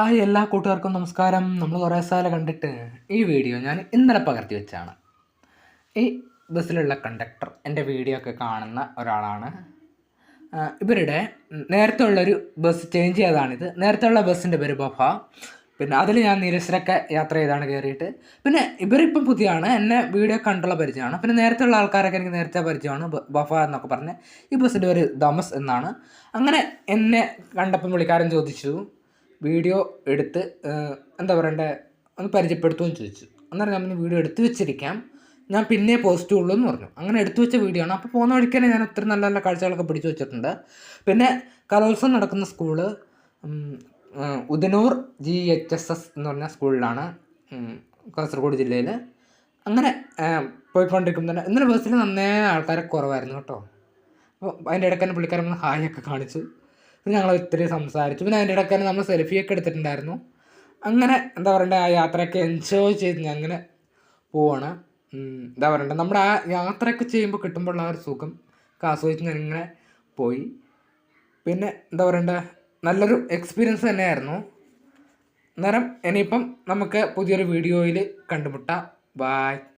Hi എല്ലാ കൂട്ടുകാർക്കും നമസ്കാരം. നമ്മൾ കുറേ സ്ഥലം കണ്ടിട്ട്. ഈ വീഡിയോ ഞാൻ ഇന്നലെ പകർത്തി വെച്ചാണ്. ഈ ബസ്സിലുള്ള കണ്ടക്ടർ എന്റെ വീഡിയോ ഒക്കെ കാണുന്ന ഒരാളാണ്. ഇവരുടെ നേരത്തെ ഉള്ളൊരു ബസ് ചേഞ്ച് ചെയ്തതാണിത്. നേരത്തെ ഉള്ള ബസ്സിന്റെ പേര് ബഫ. പിന്നെ അതിൽ ഞാൻ നിരസരൊക്കെ യാത്ര ചെയ്താണ് കയറിയിട്ട്. പിന്നെ ഇവരിപ്പം പുതിയാണ്. എന്നെ വീഡിയോ കണ്ടുള്ള പരിചയമാണ്. പിന്നെ നേരത്തെ ഉള്ള ആൾക്കാരൊക്കെ എനിക്ക് നേരത്തെ പരിചയമാണ്. ബഫ എന്നൊക്കെ പറഞ്ഞ് ഈ ബസ്സിന്റെ പേര് ദമസ് എന്നാണ്. അങ്ങനെ എന്നെ കണ്ടപ്പം വിളിക്കാരൻ ചോദിച്ചു വീഡിയോ എടുത്ത് എന്താ പറയണ്ടേ ഒന്ന് പരിചയപ്പെടുത്തുമെന്ന് ചോദിച്ചു. അന്നേരം ഞാൻ വീഡിയോ എടുത്തു വെച്ചിരിക്കാം. ഞാൻ പിന്നെ പോസ്റ്റ് ഉള്ളൂ എന്ന് പറഞ്ഞു. അങ്ങനെ എടുത്തു വെച്ച വീഡിയോ ആണ്. അപ്പോൾ പോകുന്ന വഴിക്ക് തന്നെ ഞാൻ ഒത്തിരി നല്ല നല്ല കാഴ്ചകളൊക്കെ പിടിച്ചു വെച്ചിട്ടുണ്ട്. പിന്നെ കലോത്സവം നടക്കുന്ന school Udanur G H S S എന്ന് പറഞ്ഞ സ്കൂളിലാണ് കാസർഗോഡ് ജില്ലയിൽ അങ്ങനെ പോയിക്കൊണ്ടിരിക്കുമ്പോൾ ഇന്നലെ ബസ്സിൽ നന്നേ ആൾക്കാരെ കുറവായിരുന്നു കേട്ടോ. അപ്പോൾ അതിന്റെ ഇടയ്ക്ക് തന്നെ പുള്ളിക്കാരൻ ഹായൊക്കെ കാണിച്ചു ഞങ്ങൾ ഒത്തിരി സംസാരിച്ചു. പിന്നെ അതിന്റെ ഇടയ്ക്ക് തന്നെ നമ്മൾ സെൽഫിയൊക്കെ എടുത്തിട്ടുണ്ടായിരുന്നു. അങ്ങനെ എന്താ പറയണ്ടേ ആ യാത്രയൊക്കെ എൻജോയ് ചെയ്ത് ഞാൻ അങ്ങനെ പോവാണ്. എന്താ പറയണ്ടേ നമ്മുടെ ആ യാത്രയൊക്കെ ചെയ്യുമ്പോൾ കിട്ടുമ്പോഴുള്ള ആ ഒരു സുഖം ആസ്വദിച്ച് ഞാൻ ഇങ്ങനെ പോയി. പിന്നെ എന്താ പറയണ്ടേ നല്ലൊരു എക്സ്പീരിയൻസ് തന്നെയായിരുന്നു. അന്നേരം ഇനിയിപ്പം നമുക്ക് പുതിയൊരു വീഡിയോയിൽ കണ്ടുമുട്ടാം. ബായ്